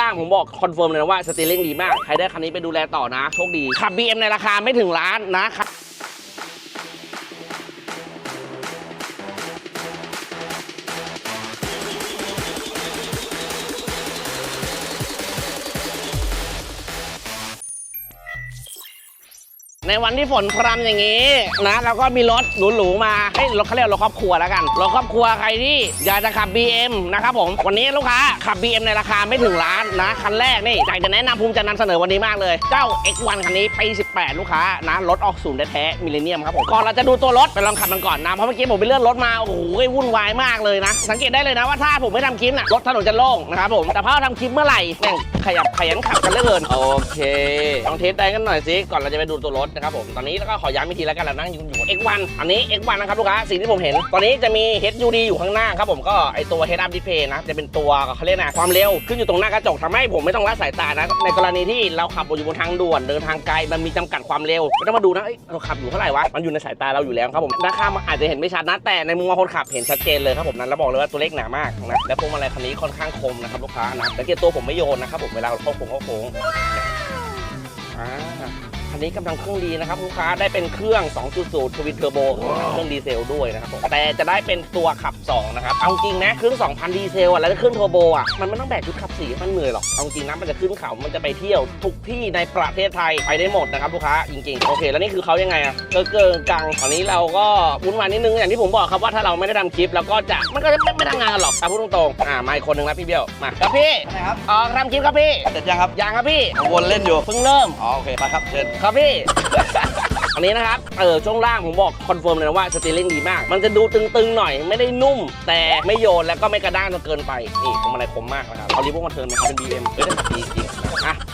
ล่างผมบอกคอนเฟิร์มเลยนะว่าสเต e ลิ่งดีมาก ใครได้คันนี้ไปดูแลต่อนะ โชคดี ขับ BM ในราคาไม่ถึงล้านนะครับ ในวันที่ฝนพรำอย่างนี้นะแล้วก็มีรถหรูๆมาให้ยรถเขาเรียกรถครอบครัวแล้วกันรถครอบครัวใครที่อยากจะขับ BM นะครับผมวันนี้ลูกค้าขับ BM ในราคาไม่ถึงล้านนะคันแรกนี่อยากจะแนะนำภูมิจะนำเสนอวันนี้มากเลย เจ้า X1 คันนี้ปี 18 ลูกค้านะรถออกศูนย์แท้ๆมิเลเนียมครับผมก่อนเราจะดูตัวรถไปลองขับมันก่อนนะเพราะเมื่อกี้ผมไปเลื่อนรถมาโอ้โหวุ่นวายมากเลยนะ สังเกตได้เลยนะว่าถ้าผมไม่ทำคลิปน่ะรถถนนจะโล่งนะครับผมแต่พอเราทำคลิปเมื่อไหร่แม่งขยับขยันขับกันเหลือเกินโอเคลองเทสได้กันหน่อยสิก่อนเราจะไปดูตัวรถนะครับผมตอนนี้แล้วก็ขอย้ำอีกทีแล้วกันเรานั่งอยู่อยู่ X1 อันนี้ X1 นะครับลูกค้าสิ่งที่ผมเห็น ตอนนี้จะมี HUD อยู่ข้างหน้าครับผมก็ไอตัว Head Up Display นะจะเป็นตัวเขาเรียกนะความเร็วขึ้นอยู่ตรงหน้ากระจกทำให้ผมไม่ต้องละสายตานะในกรณีที่เราขับอยู่บนทางด่วนเดินทางไกลมันมีจำกัดความเร็วไม่ต้องมาดูนะเอ้ยเราขับอยู่เท่าไหร่วะมันอยู่ในสายตาเราอยู่แล้วครับผมด้านข้างมันอาจจะเห็นไม่ชัดนะแต่ในมุมมองคนขับเห็นชัดเจนเลยครับผมนั้นแล้วบอกเลยว่าตัวเล็กหนามากนะและพวงมาลัยคันนี้ค่อนข้างคมนะครับลูกค้านะสังเกตตัวผมไม่โยนนะครับผมเวลาเราเข้าโค้งเข้าโค้งอ่า คันนี้กำลังเครื่องดีนะครับลูกค้าได้เป็นเครื่อง 2.0 ทวินเทอร์โบเครื่องดีเซลด้วยนะครับผมแต่จะได้เป็นตัวขับ 2 นะครับ เอาจริงนะ เครื่อง 2,000 ดีเซลอะแล้วเครื่องเทอร์โบอะมันไม่ต้องแบกชุดขับสีให้มันเหนื่อยหรอก เอาจริงนะมันจะขึ้นเขา มันจะไปเที่ยวทุกที่ในประเทศไทยไปได้หมดนะครับลูกค้าจริงๆ โอเค แล้วนี่คือเขายังไงอะเกินเกินกลางตอนนี้เราก็วุ่นวายนิดนึงอย่างที่ผมบอกครับว่าถ้าเราไม่ได้ทำคลิปเราก็จะมันก็จะไม่ไม่ทำงานกันหรอกอะพูดตรงๆอ่ามาอีกคนนึงแล้วพี่เบี้ยวมาครับพี่นะครับอ๋อทำคลิปครับพี่เสร็จยังครับยังครับพี่วนเล่นอยู่เพิ่งเริ่มอ๋อโอเคมาครับเชิญครับพี่ อันนี้นะครับ เออช่วงล่างผมบอกคอนเฟิร์มเลยนะว่าสเต e ลิ่งดีมาก มันจะดูตึงๆหน่อย ไม่ได้นุ่ม แต่ไม่โยนแล้วก็ไม่กระด้างจนเกินไป นี่ผมอะไรคมมากนะครับ เอาลิโวมาเทิร์นไหมครับเป็น BM เอ้ยแต่ขับดีจริง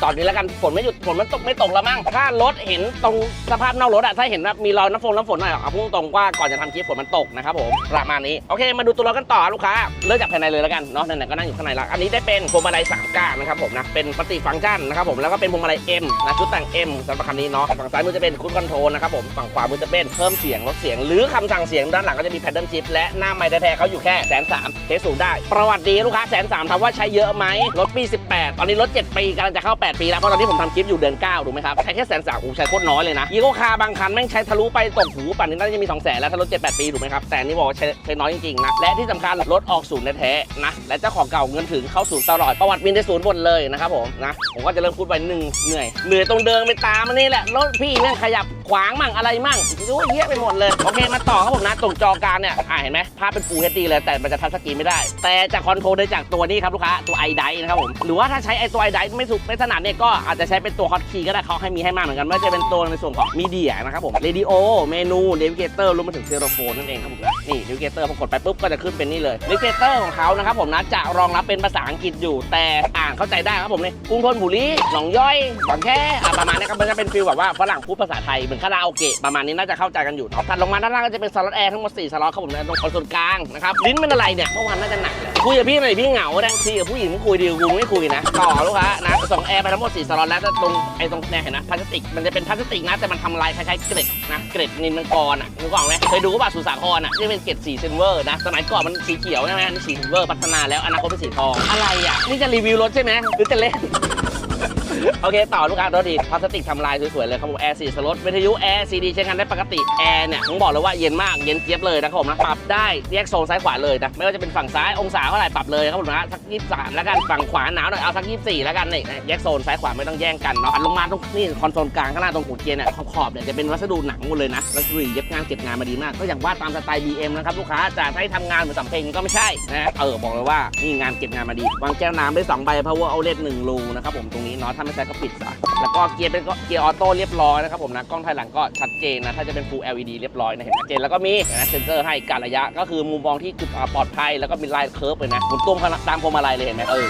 ตอนนี้แล้วกันฝนไม่หยุดฝนมันตกไม่ตกแล้วมั้งถ้ารถเห็นตรงสภาพนอกรถอะถ้าเห็นว่ามีรอยน้ำฝนน้ำฝนหน่อยเอาพุ่งตรงว่าก่อนจะทำคลิปฝนมันตกนะครับผมประมาณนี้โอเค มาดูตัวรถกันต่อลูกค้าเริ่มจากภายในเลยแล้วกันเนาะไหนๆก็นั่งอยู่ข้างในละอันนี้ได้เป็นพวงมาลัยสามก้านนะครับผมนะเป็นปฏิฟังก์ชันนะครับผมแล้วก็เป็นพวงมาลัย M นะชุดแต่ง M สำหรับคันนี้เนาะฝั่งซ้ายมือจะเป็นคุ c คอนโทรลนะครับผมฝั่งขวามือจะเป็นเพิ่มเสียงลดเสียง หรือคำสั่งเสียงด้านหลังก็จะมีแพดเดิลชิปและหน้าไมค์แท้ๆเขาอยู่แค่แสนสามเทสสูงได้ ประวัติดีลูกค้าแสนสามถามว่าใช้เยอะไหมรถปี 18 ตอนนี้รถ 7 ปีกำลังจะเข้า8 ปีแล้วเพราะตอนนี้ผมทำคลิปอยู่เดือน9ถูกไหมครับใช้แค่แสนสามผมใช้โคตรน้อยเลยนะยีโก้คาบางคันแม่งใช้ทะลุไปตกหูปั่นนี่น่าจะมี2แสนแล้วถ้ารถ7 8ปีถูกไหมครับแต่นนี่บอกว่าใช้ใช้น้อยจริงๆนะและที่สำคัญรถออกศูนย์แท้ๆนะและเจ้าของเก่าเงินถึงเข้าศูนย์ตลอดประวัติมีในศูนย์หมดเลยนะครับผมนะผมก็จะเริ่มพูดไปหนึ่งเหนื่อยเหนื่อยตรงเดินไปตามมันนี่แหละรถพี่แม่งขยับ ขวางมั่งอะไรมั่งดูเยอะไปหมดเลยโอเคมาต่อครับผมนะตรงจอกลางเนี่ยอ่าเห็นไหมภาพเป็น Full HD เลยแต่มันจะทัชสกรีนไม่ได้ แต่จะคอนโทรลได้จากตัวนี้ครับลูกค้าตัว i d i นะครับผมหรือว่าถ้าใช้ไอตัว i d i ไม่สุกไม่ถนัดเนี่ยก็อาจจะใช้เป็นตัวฮอตคีย์ก็ได้เขาให้มีให้มาเหมือนกันไม่ว่าจะเป็นตัวในส่วนของมีเดียนะครับผมเรดิโอเมนูเดวิเกเตอร์รวมไปถึงเซโรโฟนนั่นเองครับผมนะนี่เดวิเกเตอร์พอกดไปปุ๊บก็จะขึ้นเป็นนี่เลยเดวิเกเตอร์ของเขานะครับผมนะจะรองรับเป็นภาษาอังกฤษอยู่ แต่อ่านเข้าใจได้ครับผมนี่กรุงธนบุรีหนองย่อยบางแค่ประมาณนี้ครับมันจะเป็นฟีลแบบว่าฝรั่งพูดภาษาไทยเหมือนคาราโอเกะประมาณนี้น่าจะเข้าใจกันอยู่เนาะถัดลงมาด้านล่างก็จะเป็นสล็อตแอร์ทั้งหมด4สล็อตครับผมนตรงคอนโซลกลางนะครับลิ้นเป็นอะไรเนี่ยเมื่อวานน่าจะหนักเลยคุยกับพี่หน่อยพี่เหงาดังทีกับผู้หญิงมึงคุยดีกูไม่คุยนะต่อลูกค้านะส่งแอร์ไปทั้งหมด4สล็อตแล้วตรงไอ้ตรงเนี่ยเห็นนะพลาสติกมันจะเป็นพลาสติกนะแต่มันทำลายคล้ายๆเกล็ดนะเกล็ดนินมังกรอะนึกออกไหมเคยดูป่ะสุสาครอะที่เป็นเกล็ดสีซิลเวอร์นะสมัยก่อนมันสีเขียวใช่ไหมนี่สีซิลเวอร์พัฒนาแล้วอนาคตเป็นสีทองอะไรอะนี่จะรีวิวรถใช่ไหมหรือจะเล่น โอเค ต่อลูกค้าตัวดีพลาสติกทำลายสวยๆเลยครับผมแอร์สีสลดวิทยุแอร์ซีดีใช้งานได้ปกติแอร์เนี่ยผมบอกเลยว่าเย็นมากเย็นเจี๊ยบเลยนะครับผมนะปรับได้แยกโซนซ้ายขวาเลยนะไม่ว่าจะเป็นฝั่งซ้ายองศาเท่าไหร่ปรับเลยครับผมนะสักยี่สามแล้วกันฝั่งขวาหนาวหน่อยเอาสักยี่สี่แล้วกันนี่แยกโซนซ้ายขวาไม่ต้องแย่งกันเนาะอันลงมาตรงนี่คอนโซลกลางข้างล่างตรงหัวเกียร์เนี่ยขอบๆเนี่ยจะเป็นวัสดุหนังหมดเลยนะแล้วรีเย็บงานเก็บงานมาดีมาก ก็อย่างว่าตามสไตล์ BM นะครับลูกค้าจะให้ทำงานเหมือนสำเพ็งก็ไม่ใช่นะเออบอกเลยว่านี่งานเก็บงานมาดีวางแก้วน้ำได้สองใบ power outlet หนึ่งรูนะครับผมตรงนี้เนาะถ้าไม่ใช้ก็ปิดซะแล้วก็เกียร์เป็นเกียร์ออโต้เรียบร้อยนะครับผมนะกล้องถอยหลังก็ชัดเจนนะถ้าจะเป็น Full LED เรียบร้อยนะเห็นไหมเจนแล้วก็มีนะเซ็นเซอร์ให้การระยะก็คือมุมมองที่คือปลอดภัยแล้วก็มีลายเคิร์ฟเลยนะหมุนตุ้มตามพวงมาลัยเลยเห็นไหมเออ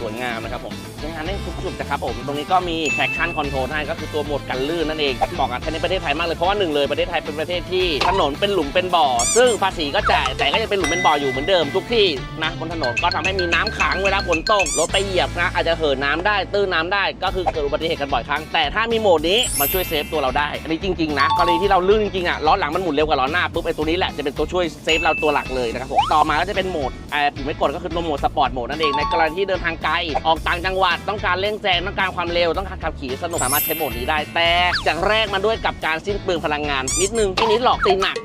สวยงามนะครับผมใช้งานได้ทุกจุดนะครับผม ตรงนี้ก็มี traction control ให้ก็คือตัวโหมดกันลื่นนั่นเองเหมาะกับในประเทศไทยมากเลย เพราะว่าหนึ่งเลยประเทศไทยเป็นประเทศที่ถนนเป็นหลุมเป็นบ่อ ซึ่งภาษีก็จ่ายแต่ก็ยังเป็นหลุมเป็นบ่ออยู่เหมือนเดิมทุกที่นะบนถนนก็ทำให้มีน้ำขังเวลาฝนตกรถไปเหยียบนะอาจจะเหินน้ำได้ตื้นน้ำได้ ก็คือเกิดอุบัติเหตุกันบ่อยครั้งแต่ถ้ามีโหมดนี้มันช่วยเซฟตัวเราได้อันนี้จริงๆนะกรณีที่เราลื่นจริงๆอะล้อหลังมันหมุนเร็วกว่าล้อหน้าปุ๊บไอ้ตัวนี้แหละจะเป็นตัวช่วยเซฟเราตัวหลักเลยนะครับผมต่อมาก็จะเป็นโหมดไอ้ปุ่มไม่กดก็คือโหมดสปอร์ตโหมดนั่นเองในกรณีที่เดินทางไกล ออกต่างจังหวัด ต้องการเร่งแซงต้องการความเร็ว ต้องการขับขี่สนุกสามารถใช้โหมดนี้ได้ แต่จะแรกมาด้วยกับการสิ้นเปลืองพลังงาน นิดนึงไม่นิดหรอกตีหนัก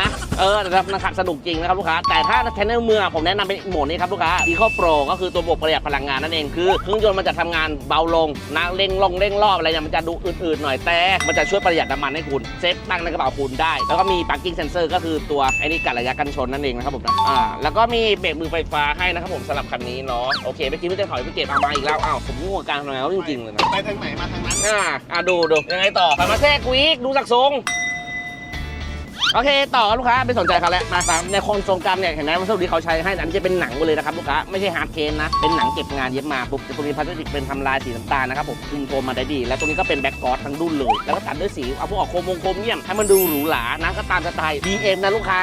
นะเออแต่นะครับสนุกจริงนะครับลูกค้า แต่ถ้าใช้ในเมืองผมแนะนำเป็นโหมดนี้ครับลูกค้า Eco Pro ก็คือตัวระบบประหยัดพลังงานนั่นเองคือเครื่องยนต์มันจะทำงานเบาลงนะเร่งลงเร่งรอบอะไรเนี่ยมันจะดูอืดๆหน่อยแต่มันจะช่วยประหยัดน้ำมันให้คุณเซฟตั้งในกระเป๋าคุณได้ แล้วก็มี parking sensor ก็คือตัวไอ้นี่กัดระยะกันชนนั่นเองนะครับผมนะอ่าแล้วก็มีเบรกมือไฟฟ้าให้นะครับผมสำหรับคันนี้เนาะโอเคเมื่อกี้ไม่ได้ถอยไปเก็บเอามาอีกแล้วอ้าวผมง่วงกลางแล้วจริงๆเลยนะไปทางไหนมาทางนั้นอ่าอ่าดูดูยังไงต่อไปมาแทรกกูอีกดูสักทรง โอเคต่อครับลูกค้าไม่สนใจเขาแล้วมาตามในโครงทรงกรรมเนี่ยเห็นไหมวัสดุที่เขาใช้ให้อันนี้จะเป็นหนังหมดเลยนะครับลูกค้าไม่ใช่ฮาร์ดเคนนะเป็นหนังเก็บงานเย็บมาปุ๊บตรงนี้พลาสติกเป็นทำลายสีน้ำตาลนะครับผมคุมโทนมาได้ดี แล้วตรงนี้ก็เป็นแบ็กกรอสทั้งดุนเลยแล้วก็ตัดด้วยสีเอาพวกออกโคมวงโครเมียมให้มันดูหรูหรานะก็ตามสไตล์ BM นะลูกค้า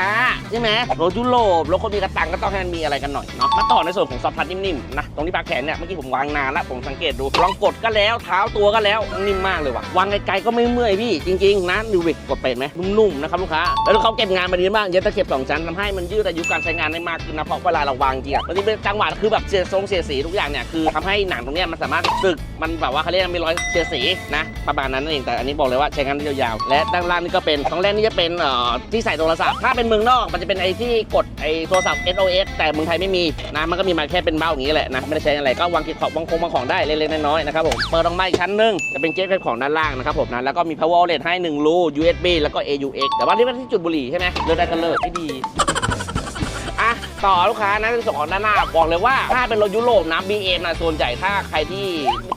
ใช่ไหมรถยุโรปรถคนมีกระตังก็ต้องให้มันมีอะไรกันหน่อยเนาะมาต่อในส่วนของซอฟต์ทัชนิ่มๆนะตรงที่ปากแขนเนี่ยเมื่อกี้ผมวางนานแล้วผมสังเกตดูลองกดก็แล้วเท้าตัวก็แล้วนิ่มมากเลยว่ะวางไกลๆก็ไม่เมื่อยพี่จริงๆนะดูเวกกดเป็นไหมนุ่มๆนะครับลูกค้าแล้วเขาเก็บงานมาดีมากเย็บตะเข็บสองชั้นทำให้มันยืดอายุการใช้งานได้มากขึ้นนะเพราะเวลาเราวางจริงอะมันจะเป็นจังหวะคือแบบเสียทรงเสียสีทุกอย่างเนี่ยคือทำให้หนังตรงเนี้ยมันสามารถสึกมันแบบว่าเขาเรียกมีรอยเสียสีนะประมาณนั้นนั่นเองแต่อันนี้บอกเลยว่าใช้งานได้ยาวๆและด้านล่างนี่ก็เป็นตรงแรกนี่จะเป็นเอ่อที่ใส่โทรศัพท์ถ้าเป็นเมืองนอกมันจะเป็นไอ้ที่กดไอ้โทรศัพท์ SOS แต่เมืองไทยไม่มีนะมันก็มีมาแค่เป็นเบ้าอย่างนี้แหละนะไม่ได้ใช้อะไรก็วางเก็บของวางคงวางของได้เล็กๆน้อยๆนะครับผมเปิดออกมาอีกชั้นนึงจะเป็นเก็บของด้านล่างนะครับผมนะแล้วก็มี power outlet ให้หนึ่งรู USB แล้วก็ AUX แต่ว่าที่ที่จุดบุหรี่ใช่ไหมเลิกได้ก็เลิกไม่ดี ต่อลูกค้านะในส่วนของด้านหน้าบอกเลยว่าถ้าเป็นรถยุโรปนะ BM นะส่วนใหญ่ถ้าใครที่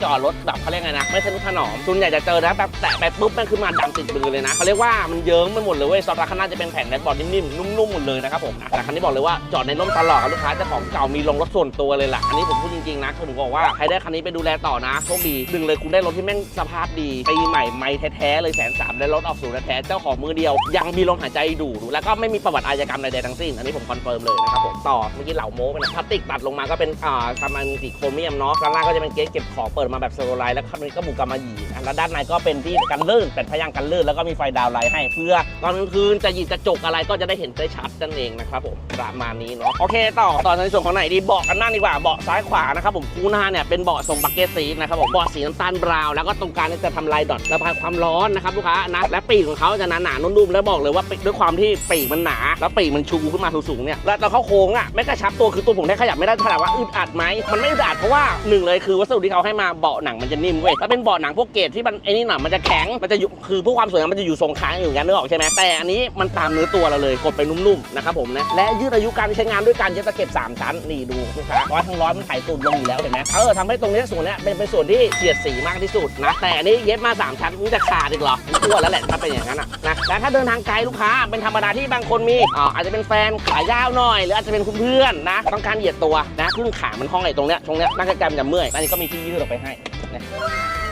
จอดรถแบบเขาเรียกไงนะ ไม่สนุถนอมส่วนใหญ่จะเจอนะแบบแตะไปปุ๊บมันขึ้นมาดำติดมือเลยนะเขาเรียกว่ามันเยิ้มไปหมดเลยเว้ยซอฟต์ข้างหน้าจะเป็นแผ่นแดชบอร์ดนิ่มๆนุ่มๆหมดเลยนะครับผมแต่คันนี้บอกเลยว่าจอดในร่มตลอดครับลูกค้าเจ้าของเก่ามีลงรถส่วนตัวเลยล่ะอันนี้ผมพูดจริงๆนะคือผมบอกว่าใครได้คันนี้ไปดูแลต่อนะโชคดีหนึ่งเลยคุณได้รถที่แม่งสภาพดีปีใหม่ไม่แท้ๆเลยแสนสามได้รถออกสู่แท้เจ้าของมือเดียว ยังมีลมหายใจดูแล้วก็ไม่มีประวัติอาชญากรรมใดๆทั้งสิ้นอันนี้ผมคอนเฟิร์มเลยนะครับผมต่อเมื่อกี้เหล่าโม้ไปนะพลาสติกตัดลงมาก็เป็นอ่าทำมันสีโครเมียมเนาะด้านล่างก็จะเป็นเกจเก็บของเปิดมาแบบโซโลไลท์แล้วข้างในก็บุกกำมะหยีอะแล้วด้านในก็เป็นที่กันลื่นเป็นพยางกันลื่นแล้วก็มีไฟดาวไลท์ให้เพื่อตอนกลางคืนจะหยิบจะจกอะไรก็จะได้เห็นได้ชัดนั่นเองนะครับผมประมาณนี้เนาะโอเคต่อต่อในส่วนของไหนดีเบาะกันหนั่งดีกว่าเบาะซ้ายขวานะครับผมคู่หน้าเนี่ยเป็นเบาะทรงบักเก็ตซีทนะครับผมเบาะสีน้ำตาลบราวน์แล้วก็ตรงกลางเนี่ยจะทำลายดอทระบายความร้อนนะครับลูกค้านะและปีกของเขาจะหนาหนานุ่มๆแล้วบอกเลยว่าปีกด้วยความที่ปีกมันหนา แล้วปีกมันชูขึ้นมาสูงๆเนี่ยแล้วตอนเขาโค้งอะไม่กระชับตัวคือตัวผมได้ขยับไม่ได้ขนาดว่าอึดอัดไหมมันไม่อึดอัดเพราะว่าหนึ่งเลยคือวัสดุที่เขาให้มาเบาะหนังมันจะนิ่มเว้ยถ้าเป็นเบาะหนังพวกเกรดที่มันไอ้นี่หนามันจะแข็งมันจะอยู่คือพวกความสวยงามมันจะอยู่ทรงค้างอยู่อย่างนั้นนึกออกใช่ไหมแต่อันนี้มันตามเนื้อตัวเราเลยกดไปนุ่มๆนะครับผมนะและยืดอายุการใช้งานด้วยการเย็บตะเข็บสามชั้นนี่ดูลูกค้าร้อยทั้งร้อยมันไถ่ตูดลงอยู่แล้วเห็นไหมเออทำให้ตรงนี้ส่วนเนี้ยเป็นเป็นส่วนที่เสียดสีมากที่สุดนะแต่อันนี้เย็บมาสามชั้นมันจะขาดอีกเหรอมันอ้วแล้วแหละถ้าเป็นอย่างนั้นนะและถ้าเดินทางไกลลูกค้าเป็นธรรมดาที่บางคนมีอ่าอาจจะเป็นแฟนขายาวหน่อยหรืออาจจะเป็นคุณเพื่อนนะ ต้องการเหยียดตัวนะครึ่งขามันห้องไอ้ตรงเนี้ยตรงเนี้ยน่าจะจำจะเมื่อยอันนี้ก็มีที่ยืดออกไปให้นะ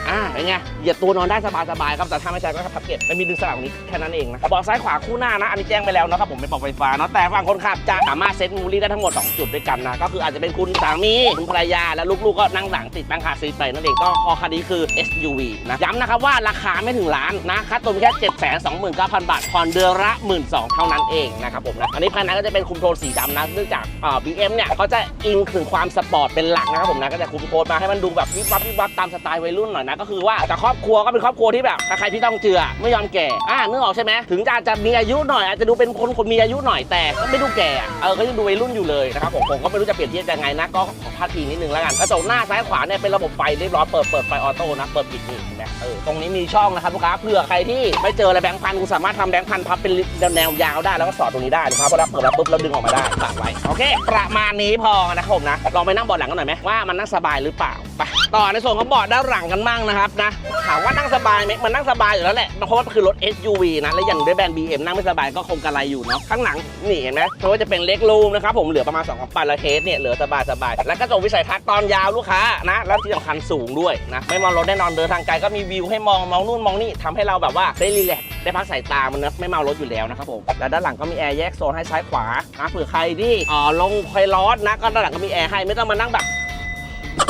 อ่าเป็นไงเหยียดตัวนอนได้สบายๆครับ แต่ถ้าไม่ใช่ก็พับเก็บไม่มีดึงสลับตรงนี้แค่นั้นเองนะบเบาะซ้ายขวาคู่หน้านะ อันนี้แจ้งไปแล้วนะครับผมเป็นเบาะไฟฟ้าเนาะแต่ฝั่งคนขับจะสามารถเซ็ตมูลี่ได้ทั้งหมด 2 จุดด้วยกันนะ ก็คืออาจจะเป็นคุณสามี คุณภรรยา และลูกๆก็นั่งหลังติดแบงคาซีไปนั่นเองก็คอคันนี้คือ SUV นะย้ำนะครับว่าราคาไม่ถึงล้านนะค่าตัวแค่ 7 2 9 0 0 0 บาทผ่อนเดือนละ1 2 0 0 0เท่านั้นเองนะครับผมนะอันนี้ภายในก็จะเป็นคุมโทนสีดำนะเนื่องจากอ่า BM เนี่ยเขาจะอิงถึงความสปอร์ตเป็นหลักนะครับผมนะก็จะคุมโทนมาให้มันดูแบบวิบวับวิบวับตามสไตล์วัยรุ่นหน่อยนะก็คือว่าแต่ครอบครัวก็เป็นครอบครัวที่แบบใครที่ต้องเจือไม่ยอมแก่อ่านึกออกใช่ไหมถึงจะอาจจะมีอายุหน่อยอาจจะดูเป็นคนคนมีอายุหน่อยแต่ก็ไม่ดูแก่เออก็ยังดูวัยรุ่นอยู่เลยนะครับผมผมก็ไม่รู้จะเปรียบเทียบยังไงนะก็ขอพาดพิงนิดนึงแล้วกันกระจกหน้าซ้ายขวาเนี่ยเป็นระบบไฟเรียบร้อยเปิดเปิดไฟออโต้นะเปิดปิดนี่เห็นไหมเออตรงนี้มีช่องนะครับลูกค้าเผื่อใครที่ไม่เจออะไรแบงค์พันคุณสามารถทำแบงค์พันพับเป็นแนวยาวได้แล้วก็สอดตรงนี้ได้ลูกค้าพอรับเปิดรับปุ๊บแล้วดึงออกมาได้ฝากไว้โอเค ประมาณนี้พอนะครับผมนะลองไปนั่งเบาะหลังกันหน่อยไหมว่ามันนั่งสบายหรือเปล่าไปต่อในส่วนของเบาะด้านหลังกันบ้างนะครับนะถามว่านั่งสบายไหมมันนั่งสบายอยู่แล้วแหละเพราะว่าคือรถ SUV นะและอย่างด้วยแบรนด์ BM นั่งไม่สบายก็คงกระไรอยู่เนาะข้างหลังนี่เห็นไหมเพราะว่าจะเป็นเล็กรูมนะครับผมเหลือประมาณ2องปันละเทสเนี่ยเหลือสบายสบายแล้วก็จงวิสัยทัศน์ตอนยาวลูกค้านะแล้วที่สำคัญสูงด้วยนะไม่มองรถแน่นอนเดินทางไกลก็มีวิวให้มองมองนู่นมองนี่ทำให้เราแบบว่าได้รีแลกซ์ได้พักสายตามันนะไม่เมารถอยู่แล้วนะครับผมแล้วด้านหลังก็มีแอร์แยกโซนให้ซ้ายขวานะเผื่อใครที่อ่อลงคอยร้อนนะก็ด้านหลังก็มีแอร์ให้ไม่ต้องมานั่งแบบ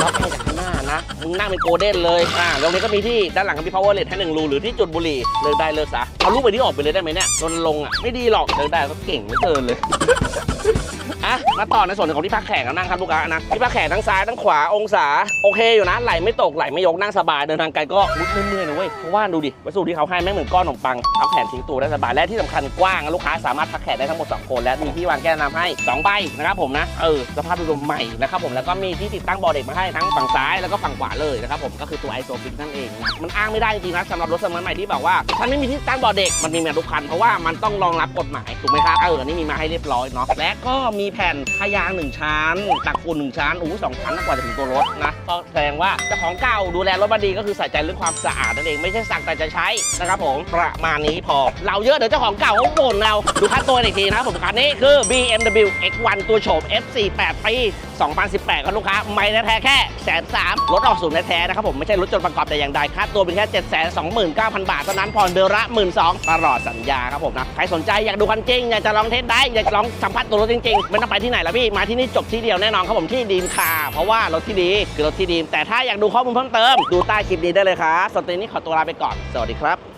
รับให้จากข้างหน้านะมึงนั่งเป็นโกลเด้นเลยอ่าตรงนี้ก็มีที่ด้านหลังก็มี power LED ให้หนึ่งรูหรือที่จุดบุหรี่เลิกได้เลิกซะเอารูปไปที่ออกไปเลยได้ไหมเนี่ยรณรงอะไม่ดีหรอกเลิกได้ก็เก่งไม่เกินเลย อะมาต่อในส่วนของที่พักแขกกันนั่งครับลูกค้านะที่พักแขกทั้งซ้ายทั้งขวาองศาโอเคอยู่นะไหลไม่ตกไหลไม่ยกนั่งสบายเดินทางไกลก็มุดไม่เมื่อยนะเว้ยเพราะว่าดูดิวัสดุที่เขาให้แม่งเหมือนก้อนขนมปังพับแขนทิ้งตัวได้สบายและที่สำคัญกว้างลูกค้าสามารถพักแขกได้ทั้งหมด2คนและมีที่วางแก้วน้ำให้2ใบนะครับผมนะเออสภาพรวมใหม่นะครับผมแล้วก็มีที่ติดตั้งบอร์เด็กมาให้ทั้งฝั่งซ้ายแล้วก็ฝั่งขวาเลยนะครับผมก็คือตัวไอโซฟิกนั่นเองนะมันอ้างไม่ได้จริงๆนะสำหรับรถสมัยใหม่ที่แบบว่าฉันไม่มีที่ตั้งบอร์เด็กมันมีมาทุกคันเพราะว่ามันต้องรองรับกฎหมายถูกไหมครับเออนนี้มีมาให้เรียบร้อยเนาะและก็มีแผ่นพยางหนึ่งชั้นตักฝุ่นหนึ่งชั้นอู้สองชั้นนะกว่าจะถึงตัวรถนะก็แสดงว่าเจ้าของเก่าดูแลรถมาดีก็คือใส่ใจเรื่องความสะอาดนั่นเองไม่ใช่สั่งแต่จะใช้นะครับผมประมาณนี้พอ เราเยอะเดี๋ยวเจ้าของเก่าเขาบ่นเราดูค่าตัวอีกทีนะครับผมคันนี้คือ BMW X1 ตัวโฉม F48 ปี2018ครับลูกค้าไม่แท้แค่แสนสามรถออกศูนย์แท้นะครับผมไม่ใช่รถจดประกอบแต่อย่างใดค่าตัวเป็นแค่ 7 2 9 0 0 0 บาทเท่านั้นผ่อนเดือนละ 1 2 0 0 0ตลอดสัญญาครับผมนะใครสนใจอยากดูคันจริงอยากจะลองเทสได้อยากลองสัมผัสตัวรถจริงๆไม่ต้องไปที่ไหนแล้วพี่ มาที่นี่จบที่เดียวแน่นอนครับผมที่ดีมคาเพราะว่ารถที่ดีคือรถที่ดีมแต่ถ้าอยากดูข้อมูลเพิ่มเติมดูใต้คลิปนี้ได้เลยครับสำหรับวันนี้ขอตัวลาไปก่อนสวัสดีครับ